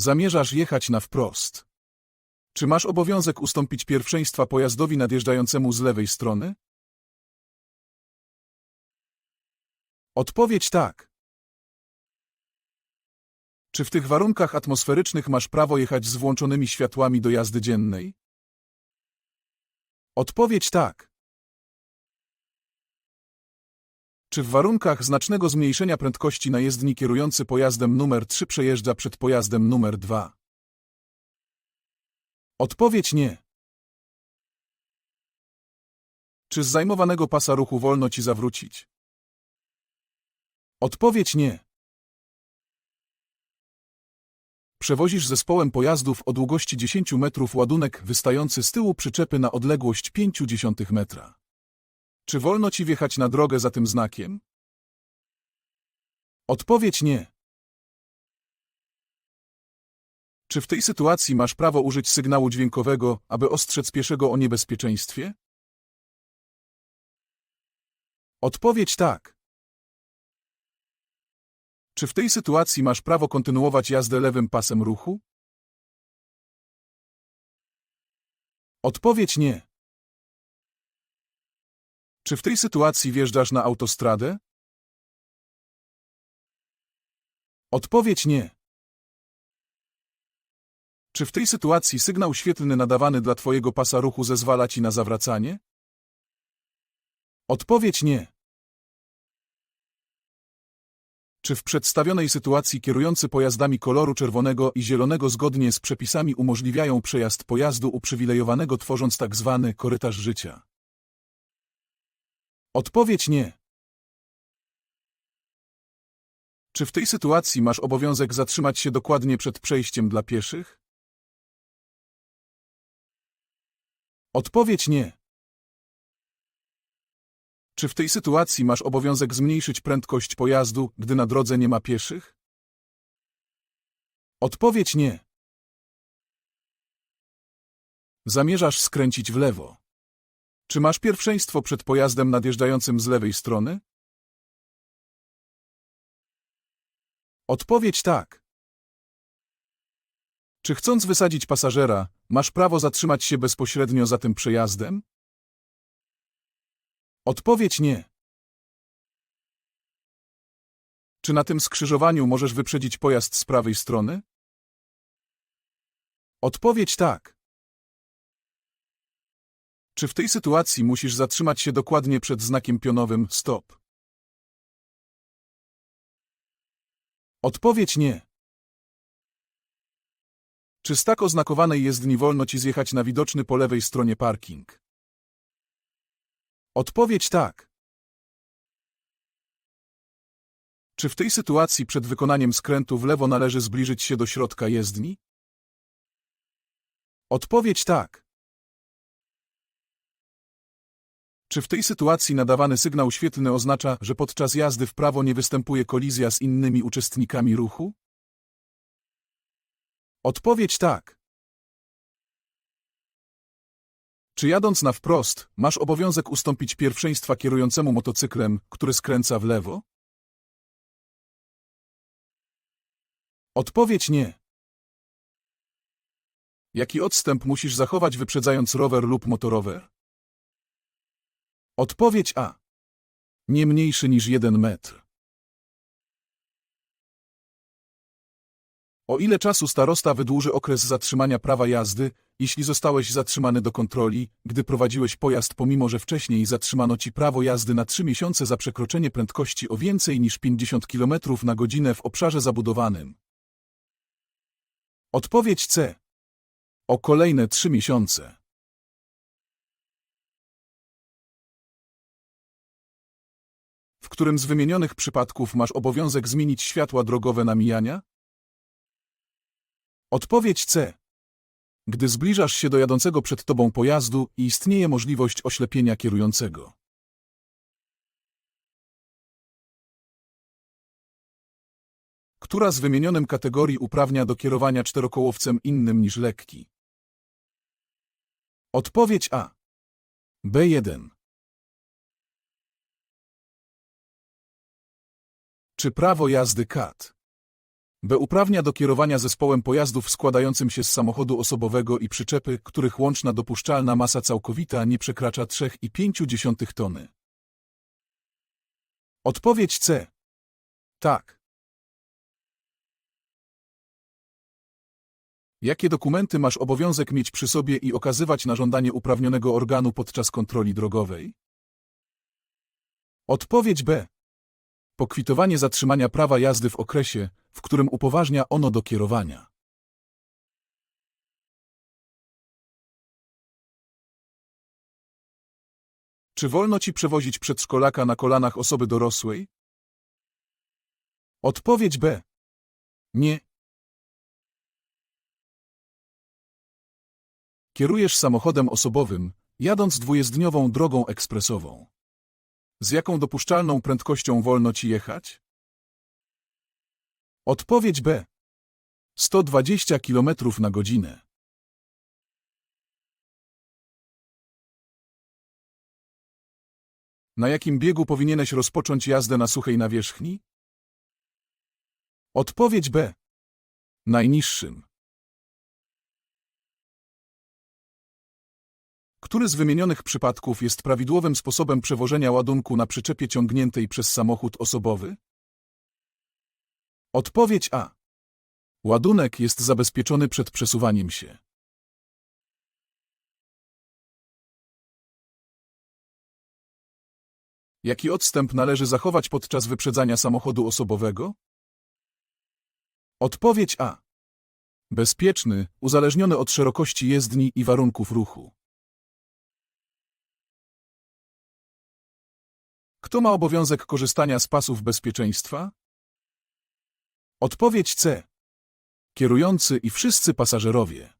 Zamierzasz jechać na wprost. Czy masz obowiązek ustąpić pierwszeństwa pojazdowi nadjeżdżającemu z lewej strony? Odpowiedź tak. Czy w tych warunkach atmosferycznych masz prawo jechać z włączonymi światłami do jazdy dziennej? Odpowiedź tak. Czy w warunkach znacznego zmniejszenia prędkości na jezdni kierujący pojazdem numer 3 przejeżdża przed pojazdem numer 2? Odpowiedź nie. Czy z zajmowanego pasa ruchu wolno ci zawrócić? Odpowiedź nie. Przewozisz zespołem pojazdów o długości 10 metrów ładunek wystający z tyłu przyczepy na odległość 0,5 metra. Czy wolno ci wjechać na drogę za tym znakiem? Odpowiedź nie. Czy w tej sytuacji masz prawo użyć sygnału dźwiękowego, aby ostrzec pieszego o niebezpieczeństwie? Odpowiedź tak. Czy w tej sytuacji masz prawo kontynuować jazdę lewym pasem ruchu? Odpowiedź nie. Czy w tej sytuacji wjeżdżasz na autostradę? Odpowiedź nie. Czy w tej sytuacji sygnał świetlny nadawany dla Twojego pasa ruchu zezwala Ci na zawracanie? Odpowiedź nie. Czy w przedstawionej sytuacji kierujący pojazdami koloru czerwonego i zielonego zgodnie z przepisami umożliwiają przejazd pojazdu uprzywilejowanego tworząc tak zwany korytarz życia? Odpowiedź nie. Czy w tej sytuacji masz obowiązek zatrzymać się dokładnie przed przejściem dla pieszych? Odpowiedź nie. Czy w tej sytuacji masz obowiązek zmniejszyć prędkość pojazdu, gdy na drodze nie ma pieszych? Odpowiedź nie. Zamierzasz skręcić w lewo. Czy masz pierwszeństwo przed pojazdem nadjeżdżającym z lewej strony? Odpowiedź tak. Czy chcąc wysadzić pasażera, masz prawo zatrzymać się bezpośrednio za tym przejazdem? Odpowiedź nie. Czy na tym skrzyżowaniu możesz wyprzedzić pojazd z prawej strony? Odpowiedź tak. Czy w tej sytuacji musisz zatrzymać się dokładnie przed znakiem pionowym stop? Odpowiedź nie. Czy z tak oznakowanej jezdni wolno ci zjechać na widoczny po lewej stronie parking? Odpowiedź tak. Czy w tej sytuacji przed wykonaniem skrętu w lewo należy zbliżyć się do środka jezdni? Odpowiedź tak. Czy w tej sytuacji nadawany sygnał świetlny oznacza, że podczas jazdy w prawo nie występuje kolizja z innymi uczestnikami ruchu? Odpowiedź tak. Czy jadąc na wprost, masz obowiązek ustąpić pierwszeństwa kierującemu motocyklem, który skręca w lewo? Odpowiedź nie. Jaki odstęp musisz zachować wyprzedzając rower lub motorower? Odpowiedź A. Nie mniejszy niż jeden metr. O ile czasu starosta wydłuży okres zatrzymania prawa jazdy, jeśli zostałeś zatrzymany do kontroli, gdy prowadziłeś pojazd pomimo, że wcześniej zatrzymano ci prawo jazdy na 3 miesiące za przekroczenie prędkości o więcej niż 50 km na godzinę w obszarze zabudowanym? Odpowiedź C. O kolejne 3 miesiące. Którym z wymienionych przypadków masz obowiązek zmienić światła drogowe na mijania? Odpowiedź C. Gdy zbliżasz się do jadącego przed tobą pojazdu i istnieje możliwość oślepienia kierującego. Która z wymienionym kategorii uprawnia do kierowania czterokołowcem innym niż lekki? Odpowiedź A. B1. Czy prawo jazdy kat? B. Uprawnia do kierowania zespołem pojazdów składającym się z samochodu osobowego i przyczepy, których łączna dopuszczalna masa całkowita nie przekracza 3,5 tony. Odpowiedź C. Tak. Jakie dokumenty masz obowiązek mieć przy sobie i okazywać na żądanie uprawnionego organu podczas kontroli drogowej? Odpowiedź B. Pokwitowanie zatrzymania prawa jazdy w okresie, w którym upoważnia ono do kierowania. Czy wolno ci przewozić przedszkolaka na kolanach osoby dorosłej? Odpowiedź B. Nie. Kierujesz samochodem osobowym, jadąc dwujezdniową drogą ekspresową. Z jaką dopuszczalną prędkością wolno ci jechać? Odpowiedź B. 120 km na godzinę. Na jakim biegu powinieneś rozpocząć jazdę na suchej nawierzchni? Odpowiedź B. Najniższym. Który z wymienionych przypadków jest prawidłowym sposobem przewożenia ładunku na przyczepie ciągniętej przez samochód osobowy? Odpowiedź A. Ładunek jest zabezpieczony przed przesuwaniem się. Jaki odstęp należy zachować podczas wyprzedzania samochodu osobowego? Odpowiedź A. Bezpieczny, uzależniony od szerokości jezdni i warunków ruchu. Kto ma obowiązek korzystania z pasów bezpieczeństwa? Odpowiedź C. Kierujący i wszyscy pasażerowie.